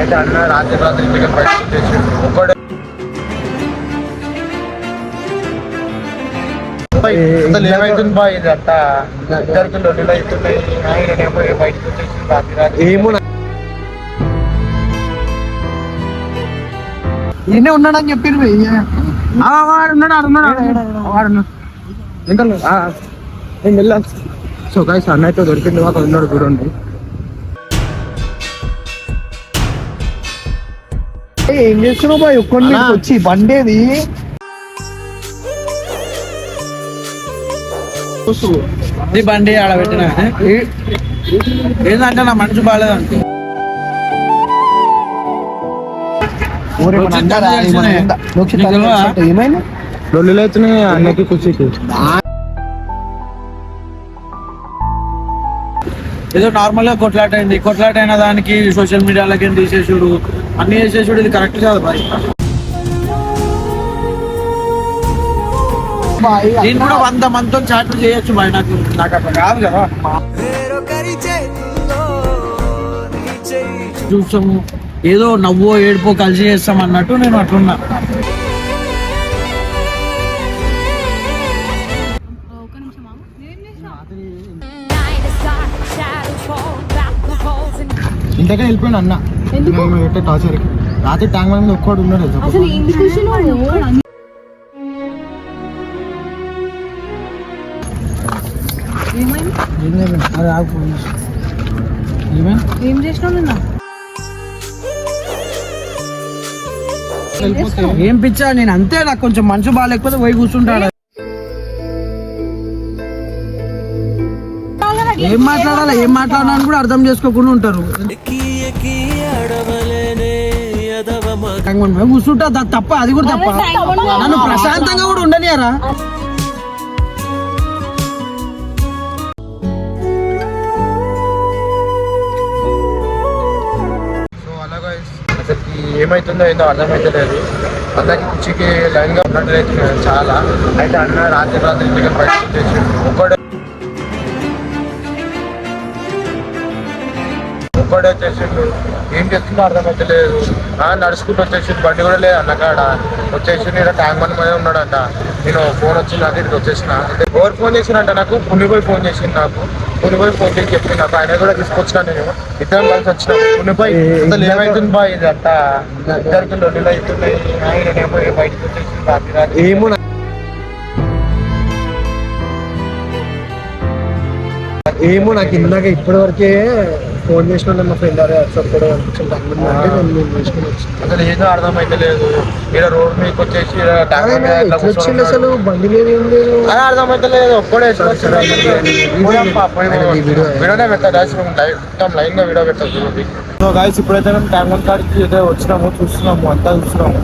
అయితే అన్న రాత్రి రాత్రి ఇంటికి బయటకు తెచ్చిండు ఒక్కడే అసలు ఏమైతుంది బా ఇది అంతా ఇద్దరికి లొల్లిలు అవుతున్నాయి ఆయననేమో బయటకు వచ్చేసి రాత్రి రాత్రి ఏమో ఈయనే ఉన్నాడని చెప్పారు వాడు ఉన్నాడు ఆడు ఉన్నాడు ఆడు ఉన్నాడు, వాడు ఉన్నాడు. ఇంకా నేను వెళ్ళాను. సో గైస్ అన్నయ్యతో దొరికింది ఒక ఉన్నాడు చూడండి. ఏం చేస్తున్నావు బాయ్? ఒక్కొని అన్నా. వచ్చి బండేది. ఈ బండి ఆడ పెట్టిన? ఏంటంటే నా మనసు బాగాలేదు అంటే లొల్లిలు అవుతున్నాయి అన్నకి కుర్చీకి. ఏదో నార్మల్గా కొట్లాట అయింది కొట్లాట అయిన దానికి సోషల్ మీడియాలకి తీసేసుడు అన్ని చేసేసుడు ఇది కరెక్ట్ కాదు బాయ్. నేను కూడా వంద మందితో చాట్లు చేయొచ్చు బాయ్ నాకు. నాకు అట్లా కాదు కదా. చూసాము ఏదో నవ్వో ఏడుపో కలిసి చేస్తాం అన్నట్టు నేను అట్లున్నా. Night is ఇంతకే వెళ్ళిపోయాడు అన్న. మేము పెట్టే టార్చర్కి రాత్రి ట్యాంక్ మీద ఒక్కడు ఉన్నాడు? అసలు. ఏం నిన్న? ఏం పిచ్చా నేను అంతే నాకు కొంచెం మనసు బాగాలేకపోతే పోయి కూర్చుంటాడు? ఏం మాట్లాడాలి? ఏం మాట్లాడాలని కూడా అర్థం చేసుకోకుండా ఉంటారు. కూర్చుంటా తప్ప అది కూడా తప్ప. నన్ను ప్రశాంతంగా కూడా ఉండనియరా? ఏమైతుందో ఏందో అర్థమైతే లేదు అందరికి కుర్చీకి లైన్గా ఉన్నట్టు అవుతుంది చాలా. అయితే అన్న రాత్రి రాత్రి ఇంటికి బయటకు ఒక్కడే కూడా వచ్చేసిండు. ఏం చేస్తుందో అర్థమవుతలేదు ఆ, నడుచుకుంటూ వచ్చేసిండు. బండి కూడా లేదు అన్నకాడ. వచ్చేసి నేను ట్యాంక్ బండ్ మీద ఉన్నాడంట. నేను ఫోన్ వచ్చింది అది ఇక్కడికి వచ్చేసిన. ఎవరు ఫోన్ చేసినంట నాకు? పుణ్యపోయి ఫోన్ చేసింది నాకు. పుణ్యపోయి ఫోన్ చేసి చెప్పింది నాకు. ఆయన కూడా తీసుకొచ్చినా నేను. ఇద్దరం కలిసి వచ్చిన. పుణ్యపోయి అసలు ఏమైతుంది బా ఇది అంతా ఇద్దరికి లొల్లిలు అవుతున్నాయి బయటకు వచ్చేసింది రాత్రి రాత్రి ఏమో ఏమో నాకు ఇందాక ఇప్పటి వరకే ఫోన్ చేసిన మా ఫ్రెండ్ అరే అంటే నేను వచ్చిన అసలు ఏదో అర్థమైతే లేదు. ఇక్కడ రోడ్ వచ్చేసి ఈడ ట్యాంక్ బండ్ మీద ఇట్లా ఎట్లా వచ్చింది అసలు? బండి ఏం లేదు. అదే అర్థమైతే లేదు. ఒక్కడే ఎట్లా వచ్చిండు అసలు? పోయాప్పా, పోయి వీడియోనే పెట్టా guys. మేము లైవ్ మొత్తం లైన్గా వీడియో పెట్టాలి చూడండి సో గాయస్ ఇప్పుడైతే మేము ట్యాంక్ బండ్ కాడికి అయితే వచ్చినాము చూస్తున్నాము అంతా చూస్తున్నాము.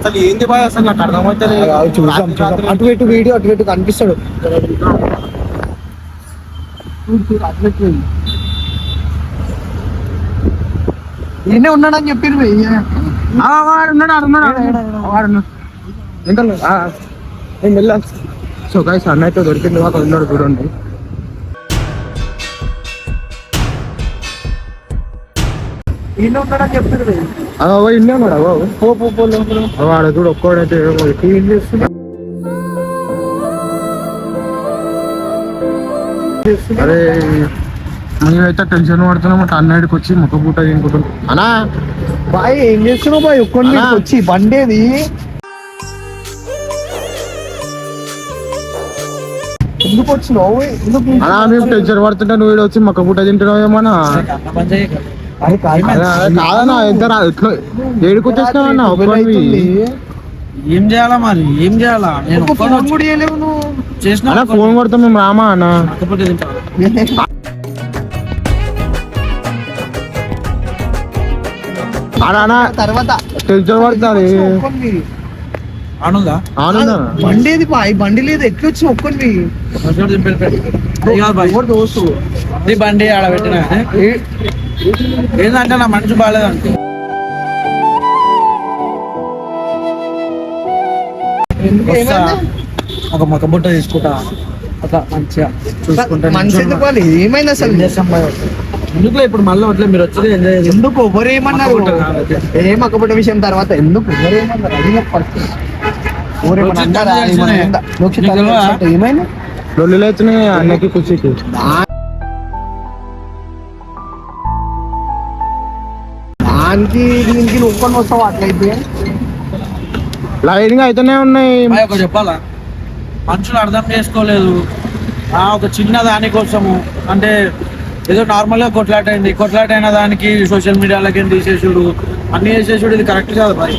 అసలు ఏంది బాయ్? అసలు నాకు అర్థమైతే లేదు. చూసాం రాత్రి చూసాం రాత్రి అటు ఇటు వీడియో అటు ఇటు కనిపిస్తాడు. ఈయనే ఉన్నాడని చెప్పారు వాడు ఉన్నాడు ఆడు ఉన్నాడు వాడు ఇంకా నేను వెళ్ళాను సో గైస్ అన్నయ్యతో దొరికింది ఒక ఉన్నాడు చూడండి. ఉన్నాడని చెప్పారు ఇన్నే ఉన్నాడు పో పో లోపల. వాడు చూడు ఒక్కోడైతే ఏం చేస్తున్నా అరే మేమైతే టెన్షన్ పడుతున్నాం అన్నడికి వచ్చి ముఖ పూట తినుకుంటున్నాం. అనా బాయ్ ఏం చేస్తున్నావు బాయ్? అన్నా. వచ్చి బండేది? ఎందుకు వచ్చినావు? ఎందుకు మేము టెన్షన్ పడుతుంటే నువ్వు ఈడ వచ్చి మొక్క పూట తింటున్నావు ఏమన్నా. కాదన్నా ఎంత ఎట్లా ఏడుకు వచ్చేసినావన్నా. ఏం చేయాలా మరి? ఏం చేయాలా? నేను చేసిన అన్నా ఫోన్ కొడతాం మేము రామా అన్న? కాకపోతే తింటా. అనా తర్వాత టెన్షన్ పడుతుంది. ఆనుందా? బాయ్ బండి లేదు ఎట్లా వచ్చి ఒక్కొని. దోస్తు? ఈ బండి ఆడ పెట్టిన ఏంటంటే నా మనసు బాగాలేదు అంటే ఎందుకు? ఒక మొక్క బుట్ట తీసుకుంటా. ఒక మంచిగా చూసుకుంటా ఏమైంది అసలు? ఎందుకులే ఇప్పుడు మళ్ళీ అట్లా మీరు వచ్చి ఎందుకు ఎవరు ఏమన్నారు. ఏ మక్కపుట్ట విషయం తర్వాత ఎందుకు ఎవరు ఏమన్నారు? నాకు ఫస్ట్ ఏమైంది? లొల్లులు అవుతున్నాయి అన్నకి కుర్చీకి. దానికి దీనికి ఒక్కడిని వస్తావు? అట్లయితే? లైటింగ్ అయితేనే ఉన్నాయి. చెప్పాలా? మనుషులు అర్థం చేసుకోలేదు. ఆ ఒక చిన్న దానికోసము అంటే ఏదో నార్మల్గా కొట్లాట అయింది కొట్లాట అయిన దానికి సోషల్ మీడియాలకి తీసేసుడు. అన్ని చేసేసుడు. ఇది కరెక్ట్ కాదు బాయ్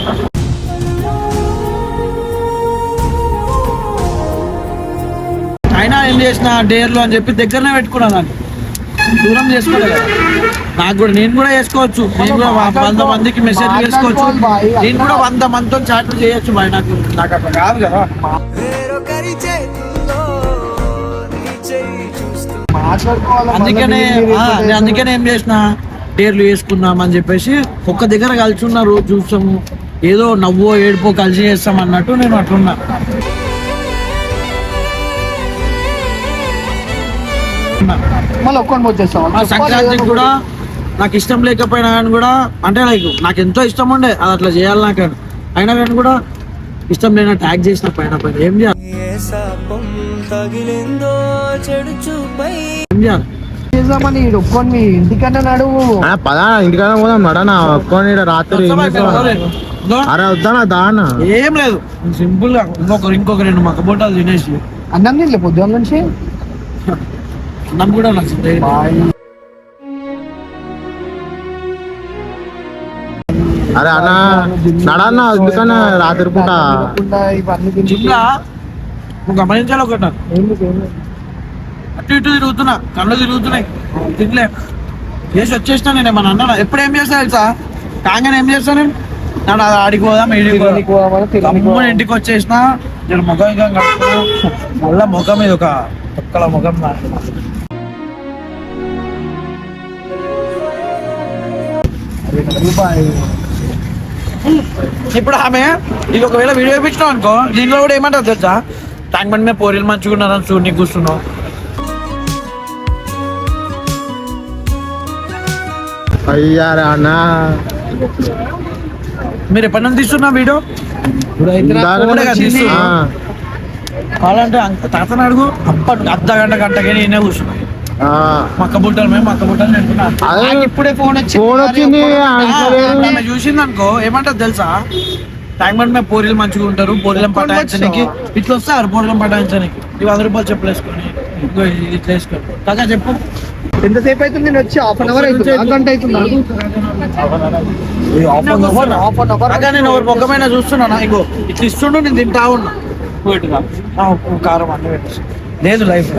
అయినా ఏం చేసిన డేర్లు అని చెప్పి దగ్గరనే పెట్టుకున్నా దాన్ని. దూరం చేసుకోలేదు. నాకు కూడా నేను కూడా చేసుకోవచ్చు. నేను కూడా వంద మందికి మెసేజ్ చేసుకోవచ్చు. నేను కూడా వంద మందితో చాట్లు చేయొచ్చు బాయ్ నాకు. నాకు అట్లా కాదు కదా. అందుకనే ఆ, నేను అందుకనే ఏం చేసిన డేర్లు వేసుకుందాం అని చెప్పేసి ఒక్క దగ్గర కలిసి ఉన్న రోజు చూస్తాము. ఏదో నవ్వో ఏడుపో కలిసి చేస్తాం అన్నట్టు నేను అట్లున్నా. మళ్ళీ ఒక్కడిని సంక్రాంతికి కూడా నాకు ఇష్టం లేకపోయినా కానీ కూడా అంటే లైక్ నాకు ఎంతో ఇష్టం ఉండే అది అట్లా చేయాలి నాకు. అయినా కానీ కూడా ఇష్టం లేన ట్యాగ్ చేసిన పైన పైన. ఏం చేయాలి? తగిలిందో చెడు చూపై. చేద్దామని ఒక్కడిని ఇంటికన్నా నడువు ఆ, పదా ఇంటికన్నా పోదాం నడనా? ఒక్కొని రాత్రి అరే వద్దానా దానా ఏం లేదు సింపుల్గా ఇంకొక రెండు మక్క బొట్టాలు తినేసి. అన్నం తినలే పొద్దున్న నుంచి? అన్నం కూడా నచ్చింది అరే అన్న నడన్నా ఎందుకన్నా రాత్రి పూట ఇవన్నీ నువ్వు గమనించాలి ఒకటి? అటు ఇటు తిరుగుతున్నా కళ్ళు తిరుగుతున్నాయి. తినలే. చేసి వచ్చేసిన నేను ఏమన్నా అన్నా ఎప్పుడు ఏం చేస్తా తెలుసా? కాగానే ఏం చేస్తా నేను? నన్ను అది ఆడికి పోదాం పోదాం. ఇంటికి వచ్చేసిన నేను ముఖం ఇంకా కడుక్కున్నా. మళ్ళా ముఖం మీద ఒక ఒక్కల ముఖం. ఇప్పుడు ఆమె ఇది ఒకవేళ వీడియో ఇప్పించినావు అనుకో దీంట్లో కూడా ఏమంటారు తెలుసా? ట్యాంక్ బండ్ మీద పోరీలు మంచిగా ఉన్నారని చూడు నీకు కూర్చున్నావు. అన్న మీరు ఎప్పటి నుంచి తీస్తున్నా వీడియో? కావాలంటే తాతను అడుగు. అప్పటి అర్ధ గంట గంటకి నేనే కూర్చున్నా. మక్క బుట్టలు మేము మక్క బుట్టలు ఇప్పుడే ఫోన్ వచ్చింది. ఆమె చూసింది అనుకో ఏమంటారు తెలుసా? ట్యాంక్ బండ్ మీద పోరీలు మంచిగా ఉంటారు. పోరీలం పటాయించడానికి ఇట్లా వస్తారు పోరీలం పటాయించడానికి. ఇవి వంద రూపాయలు చెప్పులు వేసుకొని ఇదిగో ఇది ఇట్లా వేసుకొని కాకా చెప్పు. ఎంతసేపు అవుతుంది? నేను వచ్చి హాఫ్ అన్ అవర్ అవుతుంది. గంట అవుతుంది? హాఫ్ అన్ అవర్ కాకా నేను ఎవరి ముఖమైనా చూస్తున్నానా ఇగో ఇట్లా ఇస్తుండు నేను తింటా ఉన్నా. కారం అన్ని పెట్టేసి. లేదు లైఫ్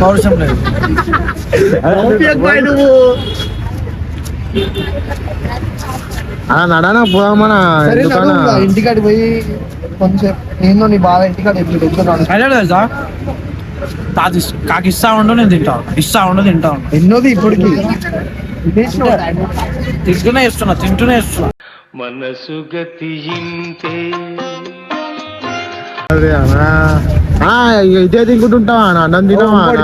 పౌరుషం లేదు నడనా నడువు, ఇంటికాడికి పోయి కొంచెం ఏందో నీ బాధ ఇంటికాడ అదే తెలుసా? తాత కాకి ఇస్తా ఉండు నేను తింటా. ఇస్తా ఉండు తింటా ఉన్నా ఎన్నోది ఇప్పటికి. తింటూనే ఇస్తున్నా తింటూనే ఇస్తున్నా. అదే అన్నా ఆ, ఇదే తింటుంటావా అన్న? అన్నం తినవా ఇంకోటి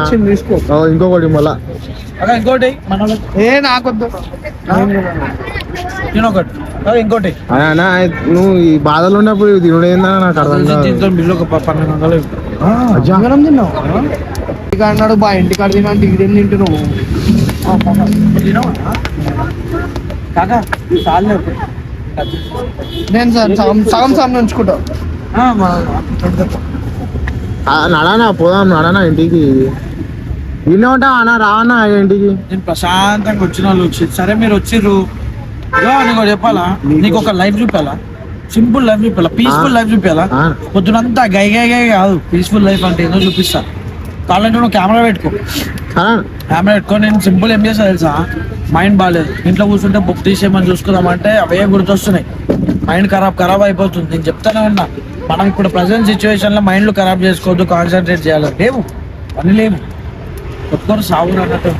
ఇంకొకటి మళ్ళా. ఇంకోటి. మన ఏ నాకొద్దు. ఇంకోటి. అన్న నువ్వు ఈ బాధలు ఉన్నప్పుడు ఇది తినడేందా నాకు అర్థం బిల్లు ఒక పన్నెండు వందలు. జంగనం తిన్నావు? ఇంటికాడ అన్నాడు బా ఇంటికాడ తిన్నా అంటే ఇదేం తింటున్నావు? తినవా? కాకా చాలే నేను సగం సగం ఆ, నడనా పోదాం నడనా ఇంటికి? ఇన్నే ఉంటా అన్న రావన్నా ఇంటికి? నేను ప్రశాంతంగా వచ్చిన వాళ్ళు వచ్చి సరే మీరు వచ్చిర్రు. నీకు చెప్పాలా? నీకు ఒక లైఫ్ చూపాలా సింపుల్ లైఫ్ చూపాలా పీస్ఫుల్ లైఫ్ చూపాలా. పొద్దునంతా గై గై గై కాదు. పీస్ఫుల్ లైఫ్ అంటే ఏదో చూపిస్తా. కావాలంటే నువ్వు కెమెరా పెట్టుకో. కెమెరా పెట్టుకొని నేను సింపుల్ ఏం చేస్తా తెలుసా? మైండ్ బాగాలేదు ఇంట్లో కూర్చుంటే బుక్ తీసేయమని చూసుకుందామంటే అవే గుర్తొస్తున్నాయి. మైండ్ ఖరాబ్ ఖరాబ్ అయిపోతుంది. నేను చెప్తానే ఉన్నా. మనం ఇప్పుడు ప్రజెంట్ సిచ్యువేషన్లో మైండ్లు ఖరాబ్ చేసుకోవద్దు కాన్సన్ట్రేట్ చేయాలి. లేవు. పని లేవు. ఒక్కరు సాగు అన్నట్టు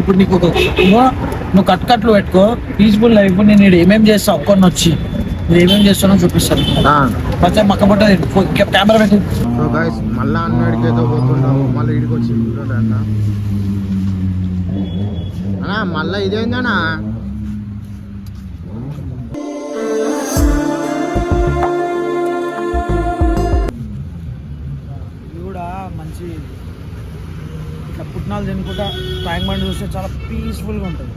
ఇప్పుడు నీకు ఒక నువ్వు కట్ కట్లు పెట్టుకో. పీస్ఫుల్ లైఫ్ నేను ఈడ ఏమేం చేస్తా? ఒక్కరిని వచ్చి. మీరు ఏమేమి చేస్తున్నా చూపిస్తాను. కొంచెం మక్క పట్టది కెమెరా పెట్టి. మళ్ళా అన్నడికి ఏదో పోతుంటావు మళ్ళీ ఇడికి వచ్చి. అన్నా మళ్ళా ఇదేందన్నా? మంచి ఇట్లా పుట్నాలు తినుకుంటా ట్యాంక్ బండ్ చూస్తే చాలా పీస్ఫుల్గా ఉంటుంది.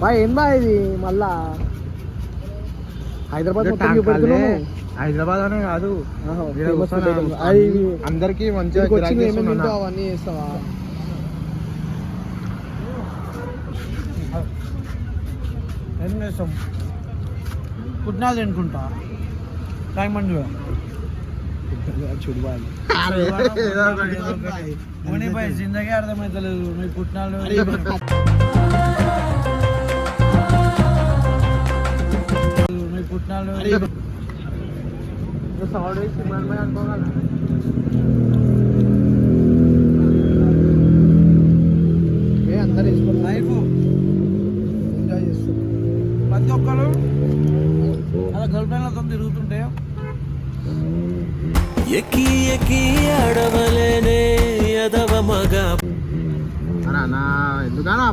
బా ఏం బా ఇది? మళ్ళా హైదరాబాద్ హైదరాబాద్ అనే కాదు. అందరికి మంచిగా అవన్నీ చేస్తావా? ఏం చేస్తాం పుట్నాలు తినుకుంటా ట్యాంక్ బండ్ చూడ. చూడవాలి. మునిపై జిందగీ అర్థమైతలేదు. మీ పుట్నాలు మీ పుట్నాలు ఏ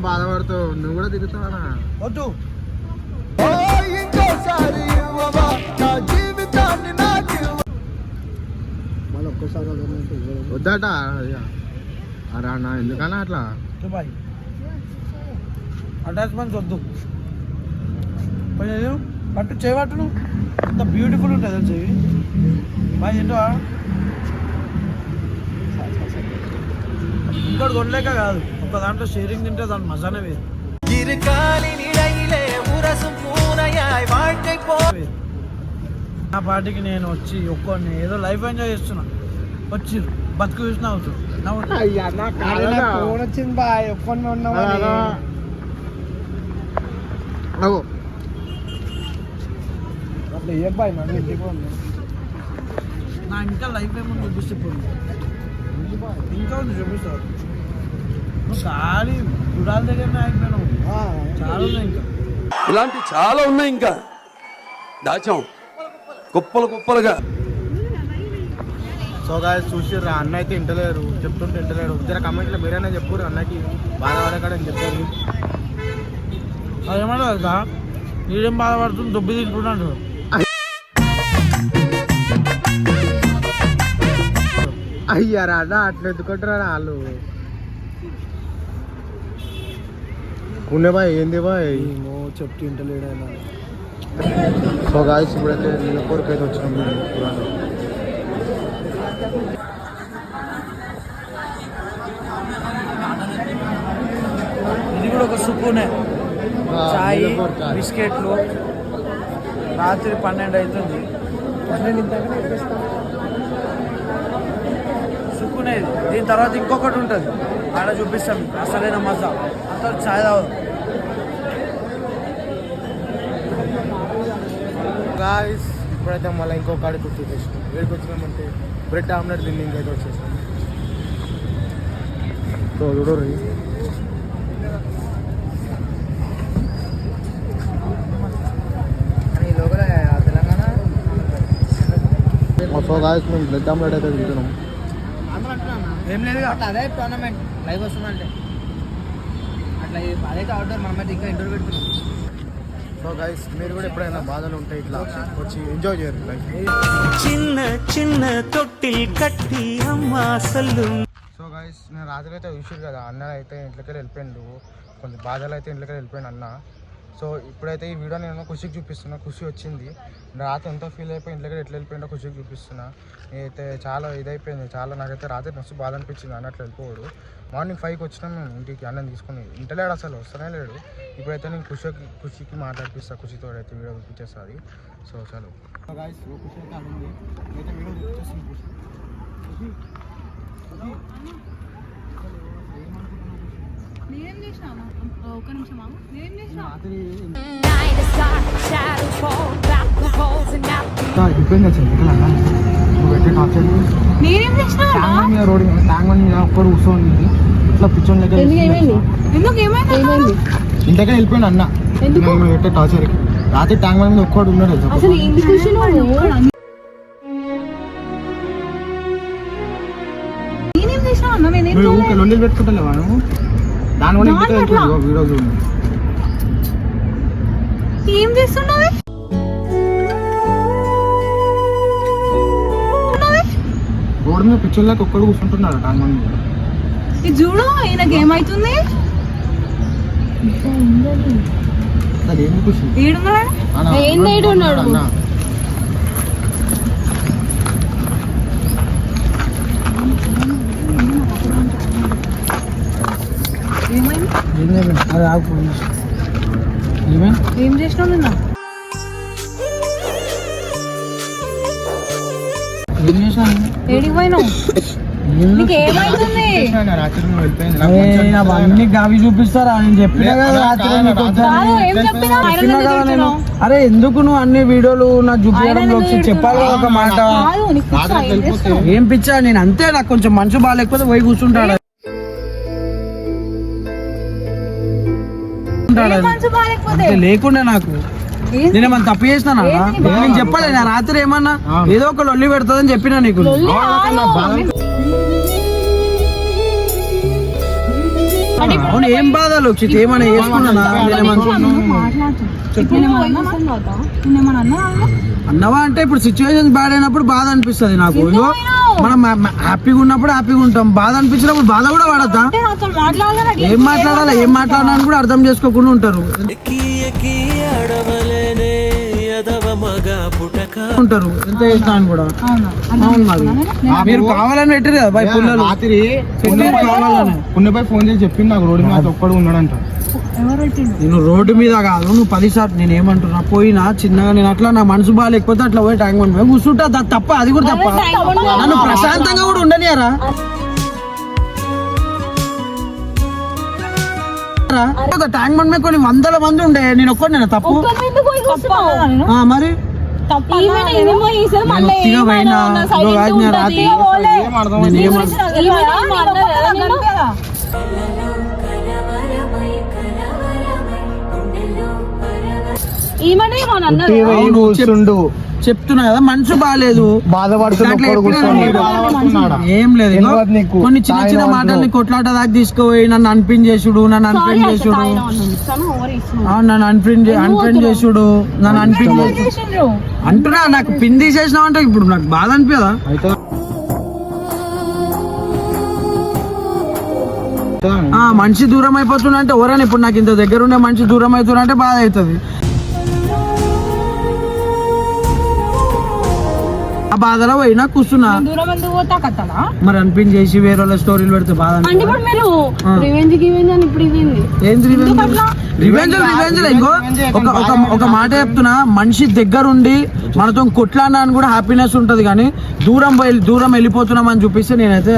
బాధపడుతావు నువ్వు కూడా తిరుగుతావా వద్దు. వద్దట అరే అన్న ఎందుకన్నా అట్లా? దుబాయ్. అటాచ్మెంట్స్ వద్దు. పట్టు చేయబట్టును అంత బ్యూటిఫుల్ ఉంటుంది తెలుసు ఇవి బాయ్ ఏంటో? ఇంకోటి కొనలేక కాదు. ఇంకో దాంట్లో షేరింగ్ తింటే దాని మజానే వేరు. నా పార్టీకి నేను వచ్చి ఒక్కొని ఏదో లైఫ్ ఎంజాయ్ చేస్తున్నా. వచ్చి బతుకు చూసిన అవుతున్నావు నా ఇంకా లైఫ్ ఏమో చూపిస్తే ఇంకా ఉంది చూపిస్తారు ఖాళీ గుడాల దగ్గరనే ఆ, చాలా ఉన్నాయి ఇంకా. ఇలాంటి చాలా ఉన్నాయి ఇంకా. దాచాం. కుప్పలు కుప్పలుగా. సో గాయస్ చూసిర్రా అన్న అయితే ఇంటలేరు. చెప్తుంటే ఇంటలేడు. జర కమెంట్లో మీరైనా చెప్పురు అన్నకి. బాధపడకడని చెప్పారు అదేమన్నా కదా నీడేం బాధపడుతుంది? దుబ్బి తింటున్నాడు. అయ్యారా అన్న అట్లా ఎత్తుకుంటారా వాళ్ళు? పుణ్య బాయ్ ఏంది బాయ్ ఏమో చెప్తూ ఇంటలేడు ఆయన సో గాయస్ ఇప్పుడైతే నీలపూర్కి అయితే వచ్చినాం మేము పురాణం. ఇది కూడా ఒక సుక్కునే చాయ్. బిస్కెట్లు రాత్రి పన్నెండు అవుతుంది సుక్కునే ఇది. దీని తర్వాత ఇంకొకటి ఉంటుంది ఆడ చూపిస్తాం. అసలైన మజా అంతా చాయ్ తాగు గాయస్ ఇప్పుడైతే మళ్ళీ ఇంకో కాడికి వచ్చి వచ్చేసినాం. ఏడికి వచ్చినామంటే బ్రెడ్ ఆమ్లెట్ తిని ఇంకైతే వచ్చేసాం సో చూడరు సో గాయస్ మేము బ్రెడ్ ఆమ్లెట్ అయితే తింటున్నాం. ఏం లేదు అట్లా అదే టోర్నమెంట్ లైవ్ వస్తుందంటే. అట్లా అదైతే అవుట్డోర్ మనమైతే ఇంకా ఇండోర్ పెడుతున్నాం. సో గైస్ మీరు కూడా ఎప్పుడైనా బాధలు ఉంటే ఇట్లా వచ్చి ఎంజాయ్ చేయరు చిన్న చిన్న తొట్టిల్ కట్టి అమ్మ అసలు. సో గైస్ నేను రాత్రి అయితే చూసారు కదా అన్న అయితే ఇంట్లోకి వెళ్ళిపోయిండు. కొంచెం బాధలు అయితే ఇంట్లోకి వెళ్ళిపోయాడు అన్న. సో ఇప్పుడైతే ఈ వీడియో నేను ఖుషికి చూపిస్తున్నా. ఖుషి వచ్చింది. రాత్రి ఎంతో ఫీల్ అయిపోయి ఇంట్లో ఎట్లా వెళ్ళిపోయిందో ఖుషికి చూపిస్తున్నా. నేనైతే చాలా ఇదైపోయింది. చాలా నాకైతే రాత్రి మస్తు బాధ అనిపించింది అన్న అట్లా వెళ్ళిపోడు మార్నింగ్ ఫైవ్కి వచ్చినాం మేము ఇంటికి అన్నం తీసుకుని. ఇంటలేడు అసలు వస్తూనే లేడు. ఇప్పుడైతే నేను ఖుషికి ఖుషికి మాట్లాడిపిస్తా. ఖుషితో అయితే వీడియో చూపించేస్తుంది. సో చాలు. గాయస్ ఖుషి అయితే వీడియో చూపించేస్తుంది ఖుషి నేనేం చేసినా ఒక నిమిషం ఆగు. నేనేం చేసినా Night is dark, shadows fall, black holes చేసినా ట్యాంక్ బండ్ మీద రోడ్డు మీద ట్యాంక్ బండ్ మీద ఒక్కడు కూర్చొని ఇట్లా పిచ్చోన్. ఎందుకు ఏమైంది? ఇంతకే అన్న? పెట్టే రాత్రి ట్యాంక్ బండ్ మీద ఒక్కడు ఉన్నాడు? అసలు ఎందుకు నువ్వు లొల్లి పెట్టుకుంటలేవా నువ్వు? దాని కూడా ఇంటికి దాని వెళ్తుంది అట్లా. వీడియో చూడండి ఏం చేస్తున్నావే? రోడ్డు మీద పిచ్చోన్ లెక్క ఒక్కడు కూర్చుంటున్నాడు బండ్ మీద. ఇది చూడు ఈయనకి ఏమైతుంది? ఏడున్నాడు అన్న, ఏం లేడు ఉన్నాడు? అన్న. ఏమైంది అది ఆగు ఏమైంది ఏం చేసినావు నిన్న? ఏం ఏడికి పోయినావు? అవన్నీ గావి చూపిస్తారా? నేను చెప్పినా కదా రాత్రి అరే ఎందుకు నువ్వు అన్ని వీడియోలు నాకు చూపించడంలో ఒకసారి చెప్పాలి ఒక మాట? ఏం పిచ్చా నేను? అంతే నాకు కొంచెం మనసు బాగాలేకపోతే పోయి కూర్చుంటాడు? బాగాలేకపోతే? అంతే లేకుండా నాకు. నేను ఏమన్నా తప్పు చేసినా? నేను? చెప్పలే నా రాత్రి ఏమన్నా. ఏదో ఒక లొల్లి పెడతాదని చెప్పినా నీకు. అంటే అవును. ఏం బాధ లోక్షిత్ ఏమైనా అన్నా అన్నవా అంటే ఇప్పుడు సిచ్యువేషన్ బ్యాడ్ అయినప్పుడు బాధ అనిపిస్తుంది నాకు. మనం హ్యాపీగా ఉన్నప్పుడు హ్యాపీగా ఉంటాం. బాధ అనిపించినప్పుడు బాధ కూడా మాట్లాడాలని? ఏం మాట్లాడాలి? ఏం మాట్లాడాలని కూడా అర్థం చేసుకోకుండా ఉంటారు. ఉంటారు. ఎంత అని కూడా. అవునా? అవును మరి మీరు కావాలని పెట్టారు కదా బై పుల్లలు. రాత్రి పుల్లలు కావాలని. పుణ్యపై ఫోన్ చేసి చెప్పింది నాకు రోడ్డు మీద ఒక్కడు ఉన్నాడంట. నేను రోడ్డు మీద కాదు నువ్వు పది సార్లు నేను ఏమంటున్నా పోయినా చిన్నగా నేను అట్లా నా మనసు బాగాలేకపోతే అట్లా పోయి ట్యాంక్ బండ్ మీద కూర్చుంటా అది తప్ప అది కూడా తప్ప. నన్ను ప్రశాంతంగా కూడా ఉండనియారా? రా. ఒక ట్యాంక్ బండ్ మీద కొన్ని వందల మంది ఉండే నేను ఒక్కడు నేను తప్పు? ఆ, మరి? రాత్రి కూర్చుండు. చెప్తున్నా కదా మనసు బాగాలేదు? ఏం లేదు. కొన్ని చిన్న చిన్న మాటల్ని. కొట్లాట దాకా తీసుకుపోయి నన్ను అన్పిన్ చేసుడు నన్ను అన్పిన్ చేసుడు. అవును నన్ను అన్పిన్ అన్పిన్ చేసుడు నన్ను చేసుడు అంటున్నా నాకు పిన్ తీసేసినావు అంటే ఇప్పుడు నాకు బాధ అనిపించదా మనిషి దూరం అయిపోతున్నా అంటే ఎవరైనా ఇప్పుడు నాకు ఇంత దగ్గర ఉండే మనిషి దూరం అవుతున్నా అంటే బాధ అవుతుంది. ఆ బాధలో పోయినా కూర్చున్నా. దూరం ఎందుకు పోతా కత్తనా మరి అన్పిన్ చేసి వేరే వాళ్ళ స్టోరీలు పెడితే బాధ అంటే అనిపించదా? ఇప్పుడు మీరు ఆ. రివెంజ్ గివెంజ్ అని ఇప్పుడు ఇదేంది ఏంది రివెంజ్ రివెంజ్ రివెంజ్ ఇంకో ఒక ఒక ఒక మాట చెప్తున్నా. మనిషి దగ్గరుండి మనతో కొట్లాడినా అని కూడా హ్యాపీనెస్ ఉంటది కానీ దూరం పోయి దూరం వెళ్ళిపోతున్నాం అని చూపిస్తే నేనైతే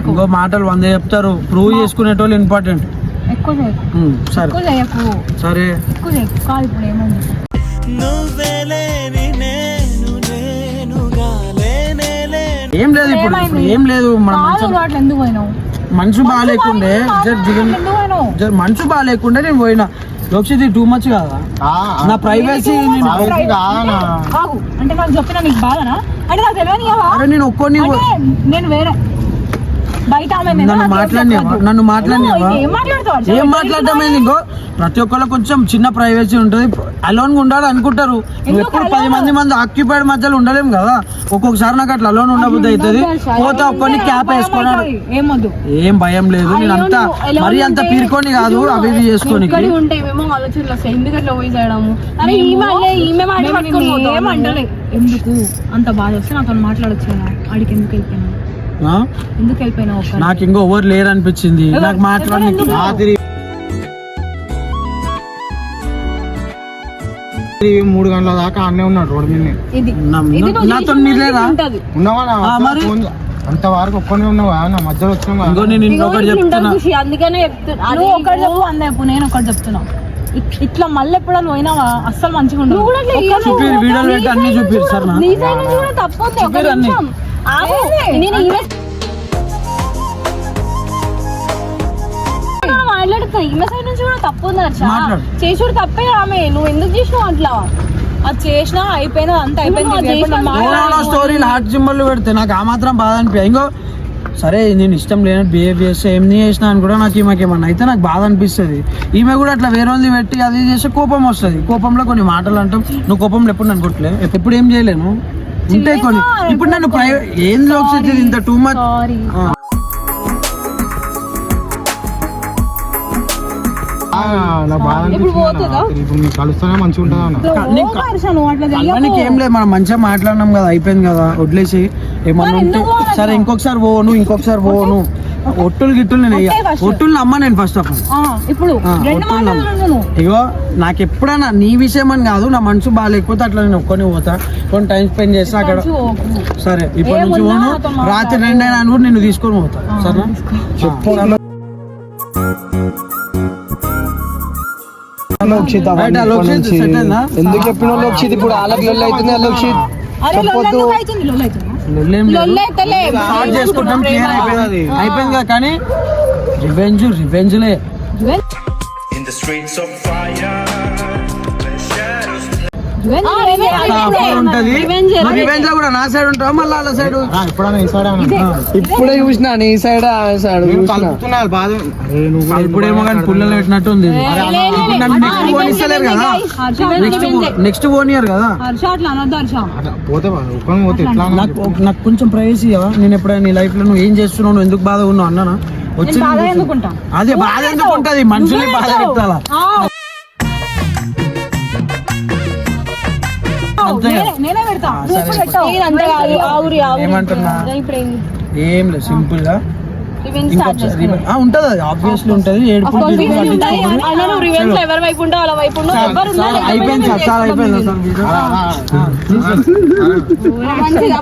ఇంకో మాటలు వంద చెప్తారు. ప్రూవ్ చేసుకునేటోళ్ళు ఇంపార్టెంట్ సరే. సరే. నువ్వే ఏం లేదు ఇప్పుడు ఏం లేదు మన ఎందుకు పోయినావు? మనసు బాగాలేకుండే. జర మనసు బాగాలేకుండే నేను పోయినా. లోక్షిత్ టూ మచ్ కదా. నా ప్రైవసీ అంటే నాకు చెప్పిన నీకు బాధనా? అంటే నాకు తెలియని అరే నేను ఒక్కొని నేను వేరే బయట నన్ను మాట్లాడినావా ఏం మాట్లాడతావు? ఏం మాట్లాడటం ఏంది ఇంకో ప్రతి ఒక్కళ్ళు కొంచెం చిన్న ప్రైవసీ ఉంటుంది. అలోన్ ఉండాలి అనుకుంటారు. ఎప్పుడు పది మంది మంది ఆక్యుపైడ్ మధ్యలో ఉండలేం కదా? ఒక్కొక్కసారి నాకు అట్లా అలోన్ ఉండబుద్ధి అవుతుంది. పోతే ఒక్కరిని క్యాప్ వేసుకున్నాడు. ఏమొద్దు ఏం భయం లేదు. నేను అంతా మరీ అంత పీరుకొని కాదు అవి చేసుకొని ఎందుకు? అంత బాధ వస్తే నాతో మాట్లాడొచ్చు ఆడికి ఎందుకు వెళ్ళిపోయినావు ఎందుకు వెళ్ళిపోయినావు ఒక్కడిని? నాకు ఇంకో ఎవరు లేరు అనిపించింది నాకు రాత్రి రాత్రి మూడు గంటల దాకా అన్నే ఉన్నాడు రోడ్డు మీద నాతో. ఉన్నావా? ఫోన్ అంతవరకు ఒక్కనే ఉన్నావా? నా మధ్యలో వచ్చినావా? ఇంకో నేను ఇట్లా చెప్తున్నా. అందుకనే చెప్తున్నా. ఒకటి చెప్పు నేను ఒకటి చెప్తున్నా. ఇట్- ఇట్లా మళ్ళీ ఎప్పుడైనా పోయినావా? అస్సలు మంచిగా ఉండదు. చూపిరు, వీడియోలు పెట్టి అన్ని కూడా తప్పు ఈమె సైడ్ నుంచి కూడా తప్పు ఉంది హర్ష. చేసుడు తప్పే ఆమె. నువ్వు ఎందుకు చేసినావు అట్లా? అది చేసినా అయిపోయినా అంత అయిపోయింది. స్టోరీలు హార్ట్ సింబల్ పెడితే నాకు ఆ మాత్రం బాధ అనిపించదు ఇంకో సరే నేను ఇష్టం లేని బిహేవ్ చేస్తే ఏమి చేసినా అని కూడా నాకు ఈమెకి ఏమన్నా అయితే నాకు బాధ అనిపిస్తుంది. ఈమె కూడా అట్లా వేరే వాళ్ళది పెట్టి అది చేస్తే కోపం వస్తుంది. కోపంలో కొన్ని మాటలు అంటాం. నువ్వు కోపంలో ఎప్పుడు కొట్టలే? ఎప్పుడు ఏం చేయలేను ఉంటాయి కొన్ని. ఇప్పుడు నన్ను ప్రైవేట్ ఏం జోక్స్ వచ్చేది ఇంత టూ మచ్ ఏం లేదు. మనం మంచిగా మాట్లాడినాం కదా. అయిపోయింది కదా. వదిలేసి ఏమన్నా ఉంటే సరే ఇంకొకసారి పోను ఇంకొకసారి పోను. ఒట్టులు గిట్టులు నేను. ఒట్టులు నమ్మ నేను ఫస్ట్ ఆఫ్ ఆల్ ఇప్పుడు ఇగో నాకు ఎప్పుడైనా నీ విషయం అని కాదు నా మనసు బాగాలేకపోతే అట్లా నేను ఒక్కని పోతా. కొన్ని టైం స్పెండ్ చేస్తా అక్కడ. సరే ఇప్పటి నుంచి పోను. రాత్రి రెండు అయినా కూడా నిన్ను తీసుకొని పోతా. సరేనా? చెప్పు లోక్షిత్? ఎందుకు చెప్పిన లోక్షిత్ ఇప్పుడు? వాళ్ళకి లొల్లి అవుతుంది లోక్షిత్ అరే స్టార్ట్ చేసుకుంటాం క్లియర్ అయిపోయింది. అయిపోయింది కదా కానీ రివెంజ్ రివెంజ్లే. In the streets of fire, ఉంటది Revenge, revenge. రివెంజ్లో కూడా నా సైడ్ ఉంటావా? మళ్ళీ వాళ్ళ సైడ్ ఎప్పుడైనా ఈ సైడ్ ఇప్పుడే చూసిన నీ సైడ్ ఆ సైడ్ కలుపుతున్నారు బాధ. ఇప్పుడేమో కానీ పుల్లలు పెట్టినట్టు ఉంది. నెక్స్ట్ పోనిస్తలేరు కదా. నెక్స్ట్ పోనీయర్ కదా. పోతే? నాకు నాకు కొంచెం ప్రైవసీ నేను ఎప్పుడైనా నీ లైఫ్లో నువ్వు ఏం చేస్తున్నావు నువ్వు ఎందుకు బాధ ఉన్నావు అన్నానా? వచ్చి నేను బాధ ఎందుకుంటా? అదే బాధ ఎందుకు ఉంటది? మనుషుల్ని బాధ పెట్టాలా ఆ ఊరి ఏమంటున్నా? ఏం లేదు సింపుల్గా ఉంటది అది. ఆబ్వియస్లీ ఏడుపు ఎవరి వైపు వాళ్ళ వైపు అయిపోయింది సార్ చాలా. అయిపోయింది సార్ ఆ, ఆ, ఆ. మంచిగా